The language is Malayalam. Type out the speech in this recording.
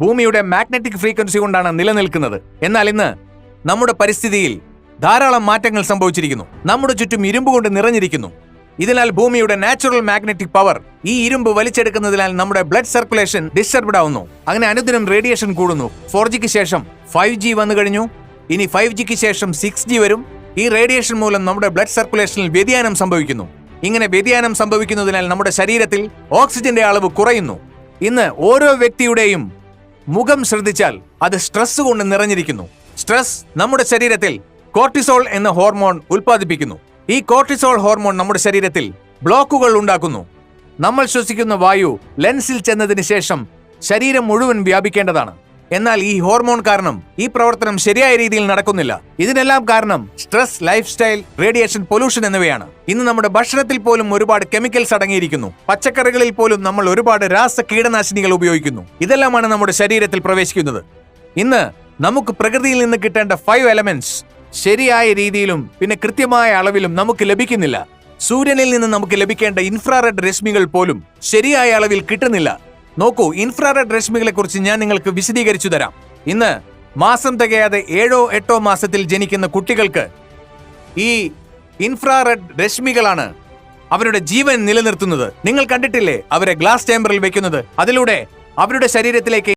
ഭൂമിയുടെ മാഗ്നറ്റിക് ഫ്രീക്വൻസി കൊണ്ടാണ് നിലനിൽക്കുന്നത്. എന്നാൽ ഇന്ന് നമ്മുടെ പരിസ്ഥിതിയിൽ ധാരാളം മാറ്റങ്ങൾ സംഭവിച്ചിരിക്കുന്നു. നമ്മുടെ ചുറ്റും ഇരുമ്പ് കൊണ്ട് നിറഞ്ഞിരിക്കുന്നു. ഇതിനാൽ ഭൂമിയുടെ നാച്ചുറൽ മാഗ്നറ്റിക് പവർ ഈ ഇരുമ്പ് വലിച്ചെടുക്കുന്നതിനാൽ നമ്മുടെ ബ്ലഡ് സർക്കുലേഷൻ ഡിസ്റ്റർബ്ഡ് ആവുന്നു. അങ്ങനെ അനുദിനം റേഡിയേഷൻ കൂടുന്നു. ഫോർ ജിക്ക് ശേഷം ഫൈവ് ജി വന്നു കഴിഞ്ഞു. ഇനി ഫൈവ് ജിക്ക് ശേഷം സിക്സ് ജി വരും. ഈ റേഡിയേഷൻ മൂലം നമ്മുടെ ബ്ലഡ് സർക്കുലേഷനിൽ വ്യതിയാനം സംഭവിക്കുന്നു. ഇങ്ങനെ വ്യതിയാനം സംഭവിക്കുന്നതിനാൽ നമ്മുടെ ശരീരത്തിൽ ഓക്സിജന്റെ അളവ് കുറയുന്നു. ഇന്ന് ഓരോ വ്യക്തിയുടെയും മുഖം ശ്രദ്ധിച്ചാൽ അത് സ്ട്രെസ് കൊണ്ട് നിറഞ്ഞിരിക്കുന്നു. സ്ട്രെസ് നമ്മുടെ ശരീരത്തിൽ കോർട്ടിസോൾ എന്ന ഹോർമോൺ ഉൽപ്പാദിപ്പിക്കുന്നു. ഈ കോർട്ടിസോൾ ഹോർമോൺ നമ്മുടെ ശരീരത്തിൽ ബ്ലോക്കുകൾ ഉണ്ടാക്കുന്നു. നമ്മൾ ശ്വസിക്കുന്ന വായു ലെൻസിൽ ചെന്നതിന് ശേഷം ശരീരം മുഴുവൻ വ്യാപിക്കേണ്ടതാണ്. എന്നാൽ ഈ ഹോർമോൺ കാരണം ഈ പ്രവർത്തനം ശരിയായ രീതിയിൽ നടക്കുന്നില്ല. ഇതിനെല്ലാം കാരണം stress life style radiation pollution എന്നിവയാണ്. ഇന്ന് നമ്മുടെ ഭക്ഷണത്തിൽ പോലും ഒരുപാട് കെമിക്കൽസ് അടങ്ങിയിരിക്കുന്നു. പച്ചക്കറികളിൽ പോലും നമ്മൾ ഒരുപാട് രാസ കീടനാശിനികൾ ഉപയോഗിക്കുന്നു. ഇതെല്ലാമാണ് നമ്മുടെ ശരീരത്തിൽ പ്രവേശിക്കുന്നത്. ഇന്ന് നമുക്ക് പ്രകൃതിയിൽ നിന്ന് കിട്ടേണ്ട ഫൈവ് എലമെന്റ്സ് ശരിയായ രീതിയിലും പിന്നെ കൃത്യമായ അളവിലും നമുക്ക് ലഭിക്കുന്നില്ല. സൂര്യനിൽ നിന്ന് നമുക്ക് ലഭിക്കേണ്ട ഇൻഫ്രാറെഡ് രശ്മികൾ പോലും ശരിയായ അളവിൽ കിട്ടുന്നില്ല. നോക്കൂ ഇൻഫ്രാറെഡ് രശ്മികളെ കുറിച്ച് ഞാൻ നിങ്ങൾക്ക് വിശദീകരിച്ചു തരാം. ഇന്ന് മാസം തികയാതെ ഏഴോ എട്ടോ മാസത്തിൽ ജനിക്കുന്ന കുട്ടികൾക്ക് ഈ ഇൻഫ്രാറെഡ് രശ്മികളാണ് അവരുടെ ജീവൻ നിലനിർത്തുന്നത്. നിങ്ങൾ കണ്ടിട്ടില്ലേ? അവരെ ഗ്ലാസ് ചേംബറിൽ വെക്കുന്നത്. അതിലൂടെ അവരുടെ ശരീരത്തിലേക്ക്